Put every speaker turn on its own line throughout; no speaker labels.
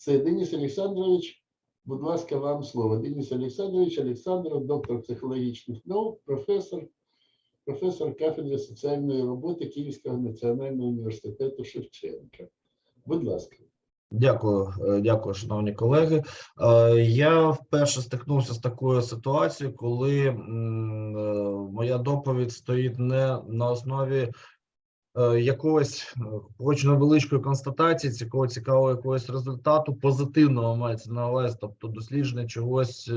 Це Денис Олександрович. Будь ласка, вам слово. Денис Олександрович, Олександров, доктор психологічних наук, професор, професор кафедри соціальної роботи Київського національного університету Шевченка. Будь ласка.
Дякую, е, дякую, шановні колеги. Е, Я вперше стикнувся з такою ситуацією, коли е, моя доповідь стоїть не на основі якогось, е, хоч невеличкої констатації, цікавого цікавого якогось результату, позитивного мається на увазі, тобто дослідження чогось, е,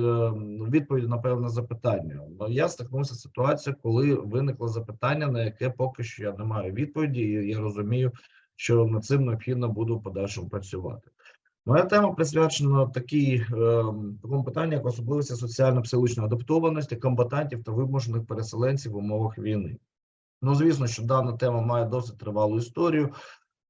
відповіді на певне запитання. Я стикнувся з ситуацією, коли виникло запитання, на яке поки що я не маю відповіді, і я розумію, що над цим необхідно буду в подальшому працювати. Моя тема присвячена такій, е, такому питанню, як особливості соціально-психологічної адаптованості комбатантів та вимушених переселенців в умовах війни. Ну, звісно, що дана тема має досить тривалу історію,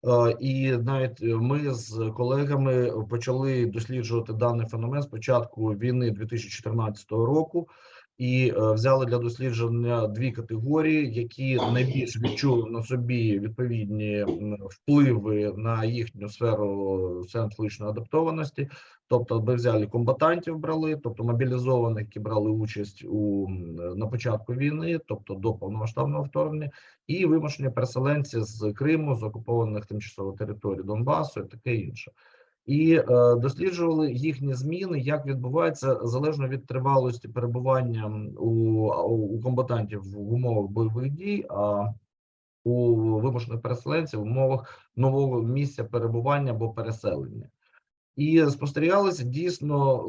е, і навіть ми з колегами почали досліджувати даний феномен з початку війни 2014 року. І е, взяли для дослідження дві категорії, які найбільш відчули на собі відповідні впливи на їхню сферу психологічної адаптованості. Тобто, ми взяли комбатантів, брали, тобто мобілізованих, які брали участь у на початку війни, тобто до повномасштабного вторгнення, і вимушені переселенці з Криму, з окупованих тимчасово територій Донбасу і таке інше і е, досліджували їхні зміни, як відбувається залежно від тривалості перебування у, у комбатантів в умовах бойових дій, а у вимушених переселенців в умовах нового місця перебування або переселення. І спостерігалися дійсно е,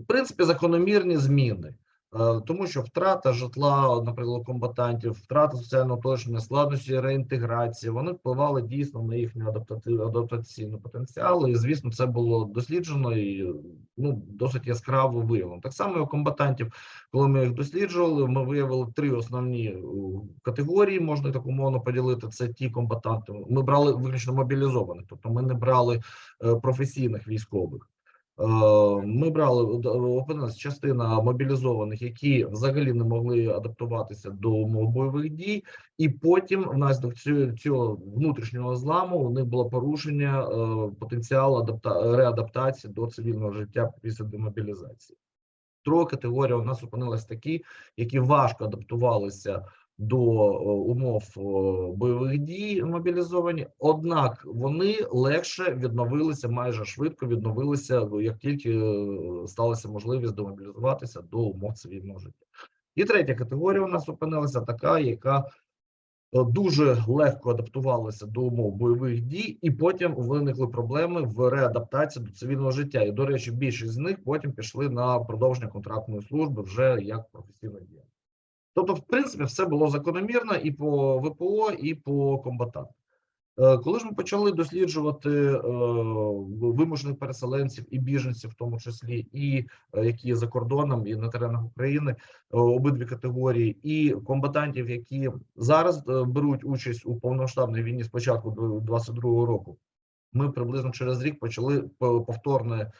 в принципі закономірні зміни. Е, Тому що втрата житла, наприклад, комбатантів, втрата соціального оточення, складнощі реінтеграції, вони впливали дійсно на їхню адаптаційний потенціал. І звісно, це було досліджено і ну досить яскраво виявлено. Так само і у комбатантів, коли ми їх досліджували, ми виявили три основні е, категорії. Можна так умовно поділити. Це ті комбатанти. Ми брали виключно мобілізованих, тобто ми не брали е, професійних військових. Е, Ми брали опинилась частина мобілізованих, які взагалі не могли адаптуватися до умов бойових дій, і потім, внаслідок цього внутрішнього зламу, у них було порушення е, потенціалу адапта... реадаптації до цивільного життя після демобілізації. Друга категорія у нас опинилась такі, які важко адаптувалися до е, умов е, бойових дій мобілізовані, однак вони легше відновилися, майже швидко відновилися, як тільки е, сталася можливість демобілізуватися до умов цивільного життя. І третя категорія у нас опинилася така, яка дуже легко адаптувалася до умов бойових дій, і потім виникли проблеми в реадаптації до цивільного життя. І, до речі, більшість з них потім пішли на продовження контрактної служби вже як професійна дія. Тобто, в принципі, все було закономірно і по ВПО, і по комбатантам. Е, Коли ж ми почали досліджувати е, вимушених переселенців і біженців, в тому числі, і е, які за кордоном, і на теренах України, обидві категорії, і комбатантів, які зараз беруть участь у повномасштабній війні з початку 2022 року, ми приблизно через рік почали повторне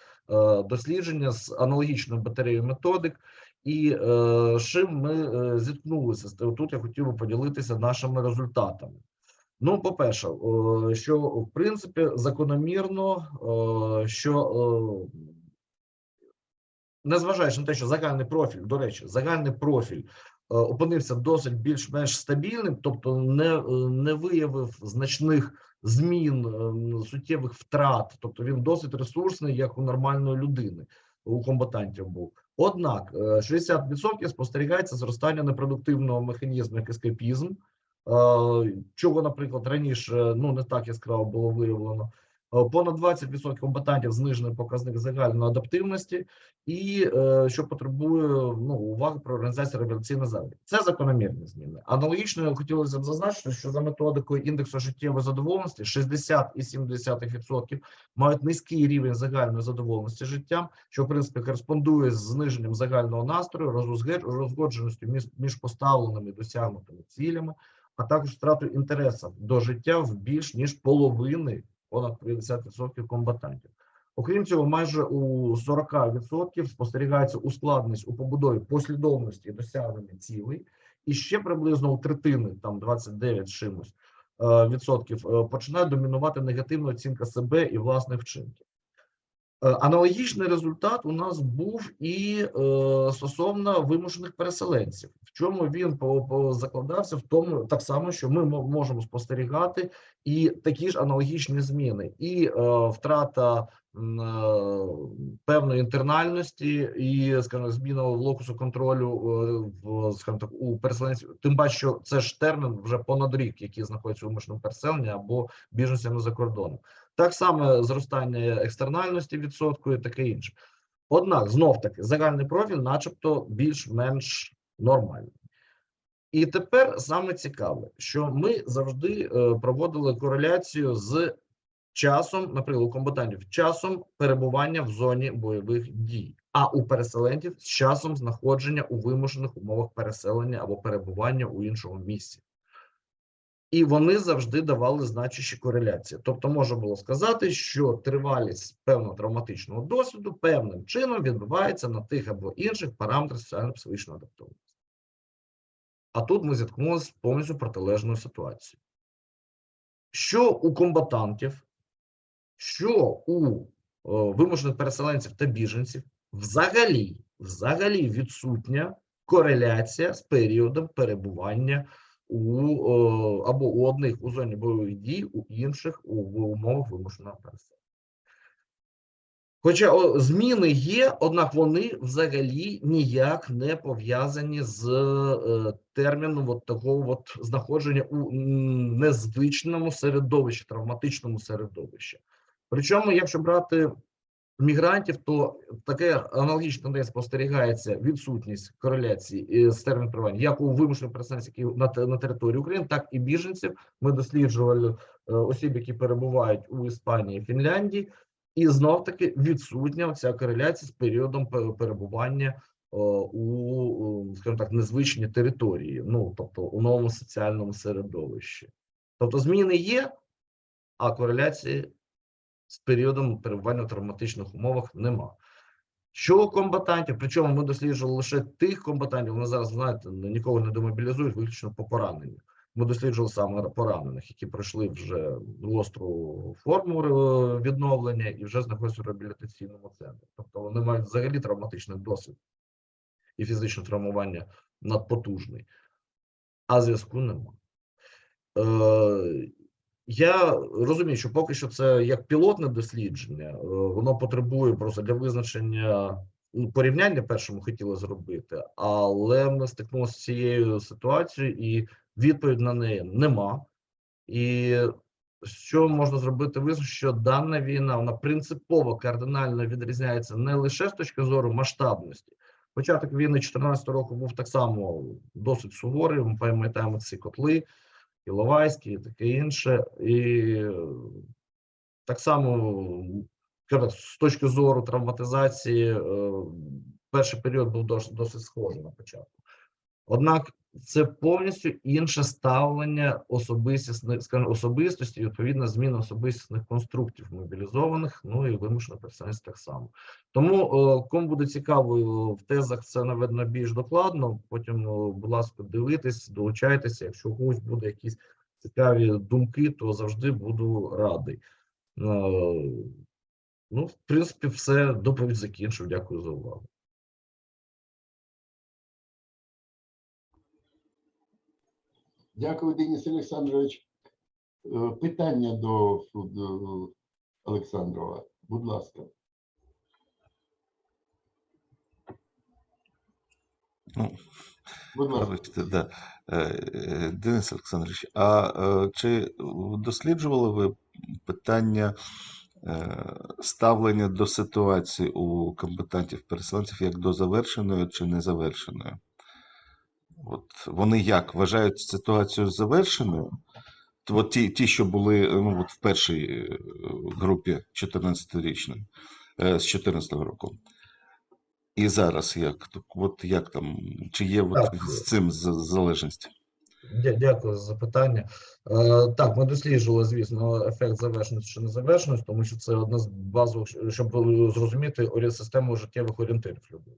дослідження з аналогічною батареєю методик. І е, з чим ми е, зіткнулися тут я хотів би поділитися нашими результатами. Ну, по-перше, е, що в принципі закономірно, е, що е, незважаючи на те, що загальний профіль, до речі, загальний профіль е, опинився досить більш-менш стабільним, тобто не, е, не виявив значних змін, е, суттєвих втрат, тобто він досить ресурсний, як у нормальної людини, у комбатантів був. Однак е, 60% спостерігається зростання непродуктивного механізму, як ескапізм, е, чого, наприклад, раніше ну не так яскраво було виявлено. Е, Понад 20% комбатантів знижений показник загальної адаптивності, і е, що потребує ну, уваги про організацію реабілітаційних заходів. Це закономірні зміни. Аналогічно хотілося б зазначити, що за методикою індексу життєвої задоволеності 60,7% мають низький рівень загальної задоволеності життям, що в принципі кореспондує з зниженням загального настрою, розгодженістю між, поставленими досягнутими цілями, а також втратою інтересу до життя в більш ніж половини, понад 50% комбатантів. Окрім цього, майже у 40% спостерігається ускладненість у побудові послідовності досягнення цілей, і ще приблизно у третини, там 29 з чимось е, відсотків, е, починає домінувати негативна оцінка себе і власних вчинків. Е, Аналогічний результат у нас був і е, стосовно вимушених переселенців. В чому він по, закладався? В тому так само, що ми можемо спостерігати і такі ж аналогічні зміни, і е, втрата певної інтернальності, і скажімо, зміна локусу контролю в скажімо так у переселенців. Тим паче, що це ж термін вже понад рік, який знаходиться у вимушеному переселенні або біженцями за кордоном. Так само зростання екстернальності відсотку і таке інше. Однак, знов таки, загальний профіль, начебто, більш-менш нормальний. І тепер саме цікаве, що ми завжди е, проводили кореляцію з часом, наприклад, у комбатантів, часом перебування в зоні бойових дій, а у переселенців з часом знаходження у вимушених умовах переселення або перебування у іншому місці. І вони завжди давали значущі кореляції. Тобто, можна було сказати, що тривалість певного травматичного досвіду певним чином відбувається на тих або інших параметрах соціально-психологічної адаптованості. А тут ми зіткнулися з повністю протилежною ситуацією. Що у комбатантів, що у е, вимушених переселенців та біженців взагалі, взагалі відсутня кореляція з періодом перебування у е, або у одних у зоні бойових дій, у інших у умовах вимушеного переселення. Хоча зміни є, однак вони взагалі ніяк не пов'язані з е, терміном от такого от знаходження у незвичному середовищі, травматичному середовищі. Причому, якщо брати мігрантів, то таке аналогічно не спостерігається відсутність кореляції е, з терміном перебування як у вимушених переселенців, на, на території України, так і біженців. Ми досліджували е, осіб, які перебувають у Іспанії, Фінляндії, і знов таки відсутня ця кореляція з періодом перебування е, у, е, скажімо так, незвичній території, ну тобто у новому соціальному середовищі. Тобто зміни є, а кореляції з періодом перебування в травматичних умовах нема. Що у комбатантів, причому ми досліджували лише тих комбатантів, вони зараз, знаєте, нікого не демобілізують, виключно по пораненню. Ми досліджували саме поранених, які пройшли вже гостру форму е, відновлення і вже знаходяться в реабілітаційному центрі. Тобто вони мають взагалі травматичний досвід і фізичне травмування надпотужний, а зв'язку нема. Я розумію, що поки що це як пілотне дослідження, е, воно потребує просто для визначення ну, порівняння першому хотіли зробити, але ми стикнулися з цією ситуацією, і відповідь на неї нема. І що можна зробити висновок, що дана війна вона принципово кардинально відрізняється не лише з точки зору масштабності. Початок війни 2014 року був так само досить суворий. Ми пам'ятаємо ці котли. Іловайський і таке інше. І е, так само, з точки зору травматизації, е, перший період був досить схожий на початку. Однак це повністю інше ставлення особистісних, особистості, і відповідно зміна особистісних конструктів мобілізованих, ну і вимушених переселенців так само. Тому е, кому буде цікаво е, в тезах це наведено більш докладно. Потім, е, будь ласка, дивитесь, долучайтеся. Якщо у когось буде якісь цікаві думки, то завжди буду радий. Ну, в принципі, все. Доповідь закінчив. Дякую за увагу.
Дякую, Денис Олександрович. Е, Питання до, до Олександрова. Будь ласка.
Ну,
Будь ласка.
Да. Е, е, Денис Олександрович, а чи досліджували ви питання ставлення до ситуації у комбатантів-переселенців як до завершеної чи незавершеної? От вони як вважають ситуацію завершеною? От ті, ті, що були ну, от в першій е, групі 14-річної, е, з 14-го року. І зараз як? Так От як там? Чи є от
Так.
з цим залежність?
Дякую за запитання. Е, Так, ми досліджували, звісно, ефект завершеності чи незавершеності, тому що це одна з базових, щоб зрозуміти систему життєвих орієнтирів людини.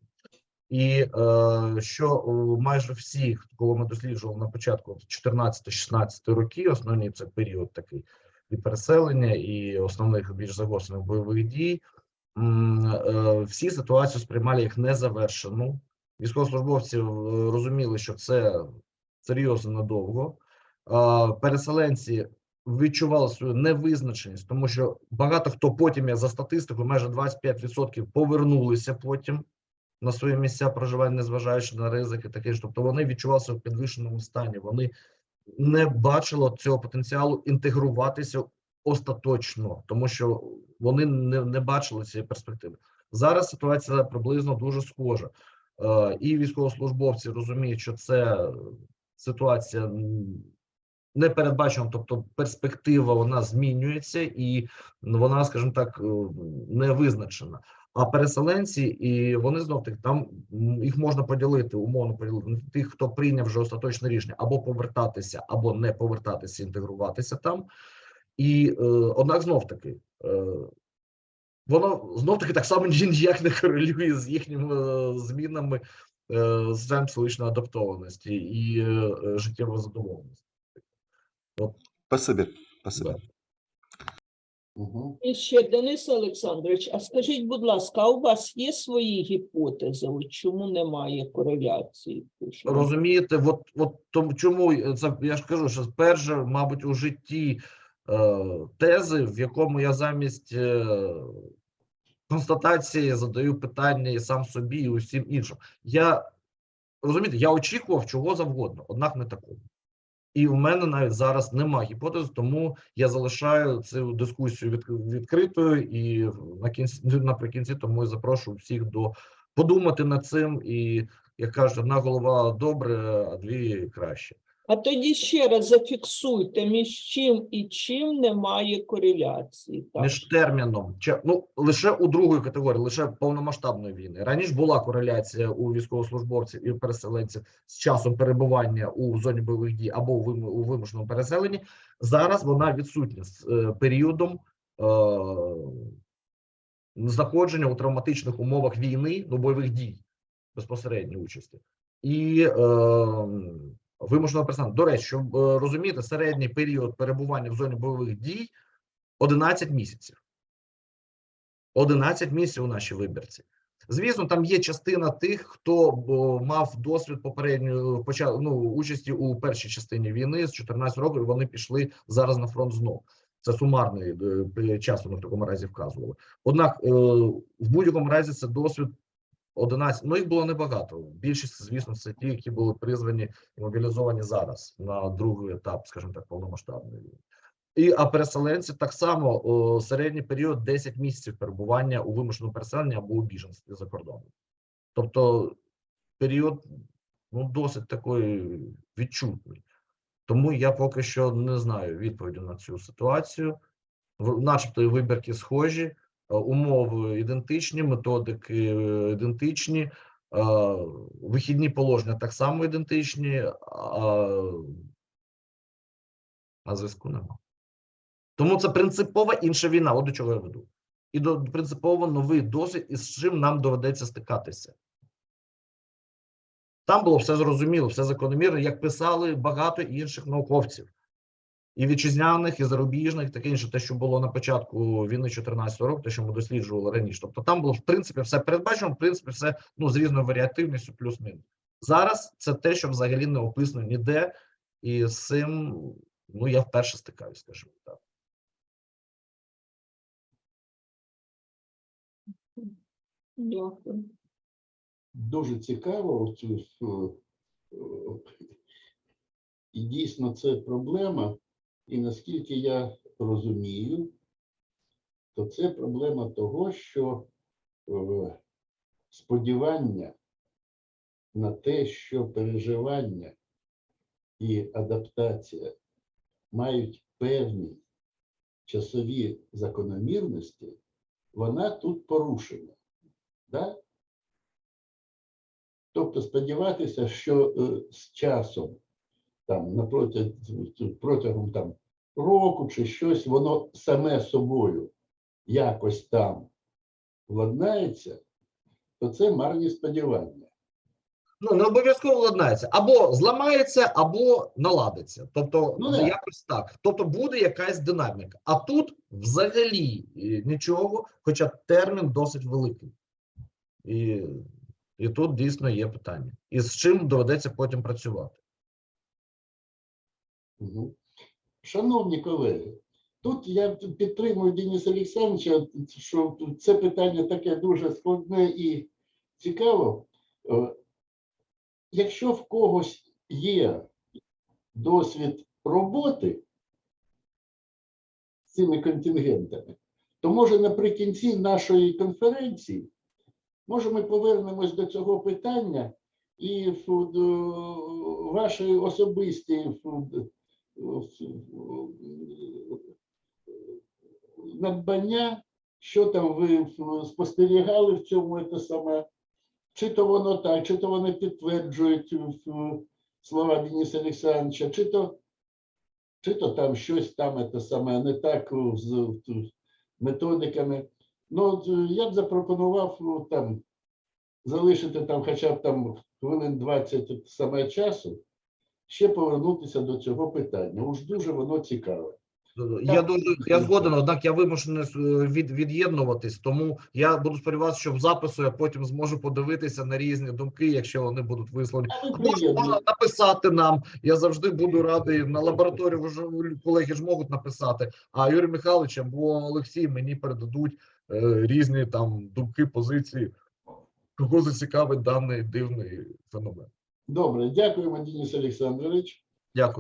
І е, що майже всіх, кого ми досліджували на початку 14-16 років, основний це період такий і переселення, і основних більш загострених бойових дій, е, всі ситуацію сприймали як незавершену. Військовослужбовці е, розуміли, що це серйозно надовго. Переселенці відчували свою невизначеність, тому що багато хто потім, я за статистикою, майже 25% повернулися потім на свої місця проживання, незважаючи на ризики, таке ж. Тобто вони відчували себе в підвищеному стані. Вони не бачили цього потенціалу інтегруватися остаточно, тому що вони не, не бачили цієї перспективи. Зараз ситуація приблизно дуже схожа. Е, і військовослужбовці розуміють, що це ситуація м, непередбачена, тобто перспектива вона змінюється і вона, скажімо так, е, не визначена. А переселенці, і вони знов таки там їх можна поділити, умовно поділити тих, хто прийняв вже остаточне рішення або повертатися, або не повертатися, інтегруватися там. І е, однак знов таки. Е, Воно знов таки так само ніяк не корелює з їхніми е, змінами е, з психологічної адаптованості і е, життєвої задоволеності.
Спасибі. Спасибі.
Да.
Угу.
І ще Денис Олександрович, а скажіть, будь ласка, а у вас є свої гіпотези? От чому немає кореляції?
Розумієте, от, от тому чому це я ж кажу, що перше, мабуть, у житті е, тези, в якому я замість е, констатації задаю питання і сам собі, і усім іншим. Я розумієте, я очікував чого завгодно, однак не такого. І в мене навіть зараз нема гіпотез, тому я залишаю цю дискусію від, відкритою і на кінці наприкінці тому і запрошую всіх до подумати над цим. І як кажуть, одна голова добре, а дві краще.
А тоді ще раз зафіксуйте, між чим і чим немає кореляції. Так?
Між терміном, чи ну лише у другої категорії, лише повномасштабної війни. Раніше була кореляція у військовослужбовців і переселенців з часом перебування у зоні бойових дій або у вимушеному переселенні. Зараз вона відсутня з е, періодом е, знаходження у травматичних умовах війни, ну бойових дій безпосередньої участі. І е, вимушеного переселення. До речі, щоб е, розуміти, середній період перебування в зоні бойових дій 11 місяців. 11 місяців у нашій вибірці. Звісно, там є частина тих, хто мав досвід попередньої поча- ну, участі у першій частині війни з 14 років. Вони пішли зараз на фронт знов. Це сумарний е, час вони в такому разі вказували. Однак, е, в будь-якому разі це досвід 11, ну їх було небагато. Більшість, звісно, це ті, які були призвані і мобілізовані зараз на другий етап, скажімо так, повномасштабної війни. І а переселенці так само о, середній період 10 місяців перебування у вимушеному переселенні або у біженстві за кордоном. Тобто період ну, досить такий відчутний. Тому я поки що не знаю відповіді на цю ситуацію. В- Начебто вибірки схожі, умови ідентичні, методики е, ідентичні, вихідні положення так само ідентичні, а, а зв'язку нема. Тому це принципово інша війна, от до чого я веду. І до принципово новий досвід, із чим нам доведеться стикатися. Там було все зрозуміло, все закономірно, як писали багато інших науковців. І вітчизняних, і зарубіжних, таке інше, те, що було на початку війни 14 року, те, що ми досліджували раніше. Тобто там було в принципі все передбачено, в принципі, все ну з різною варіативністю, плюс-мінус. Зараз це те, що взагалі не описано ніде, і з цим ну я вперше стикаюся, скажімо так.
Дякую.
Дуже цікаво цю і дійсно це проблема. І наскільки я розумію, то це проблема того, що е, сподівання на те, що переживання і адаптація мають певні часові закономірності, вона тут порушена. Да? Тобто сподіватися, що е, з часом, там, протягом там, року чи щось, воно саме собою якось там владнається, то це марні сподівання.
Ну, не обов'язково ладнається. Або зламається, або наладиться. Тобто,
Ну, да.
якось так. Тобто буде якась динаміка. А тут взагалі е, нічого, хоча термін досить великий. І, і тут дійсно є питання. І з чим доведеться потім працювати.
Шановні колеги, тут я підтримую Дениса Олександровича, що це питання таке дуже складне і цікаве. Е, Якщо в когось є досвід роботи з цими контингентами, то може наприкінці нашої конференції, може ми повернемось до цього питання і до ваші особисті надбання, що там ви спостерігали в цьому це саме, чи то воно так, чи то вони підтверджують слова Дениса Олександровича, чи то, чи то там щось там це саме не так з з методиками. Ну, е, я б запропонував ну, там залишити там хоча б там хвилин 20 саме часу, ще повернутися до цього питання. Уж дуже воно цікаве.
Я
Так.
дуже я згоден, однак я вимушений е, від, від'єднуватись, тому я буду сподіватися, що в запису я потім зможу подивитися на різні думки, якщо вони будуть висловлені. Можна, можна написати нам. Я завжди буду радий на лабораторію. Вже колеги ж можуть написати. А Юрій Михайлович або Олексій мені передадуть е, різні там думки, позиції. Кого зацікавить даний дивний феномен.
Добре, дякуємо, Денис Олександрович.
Дякую.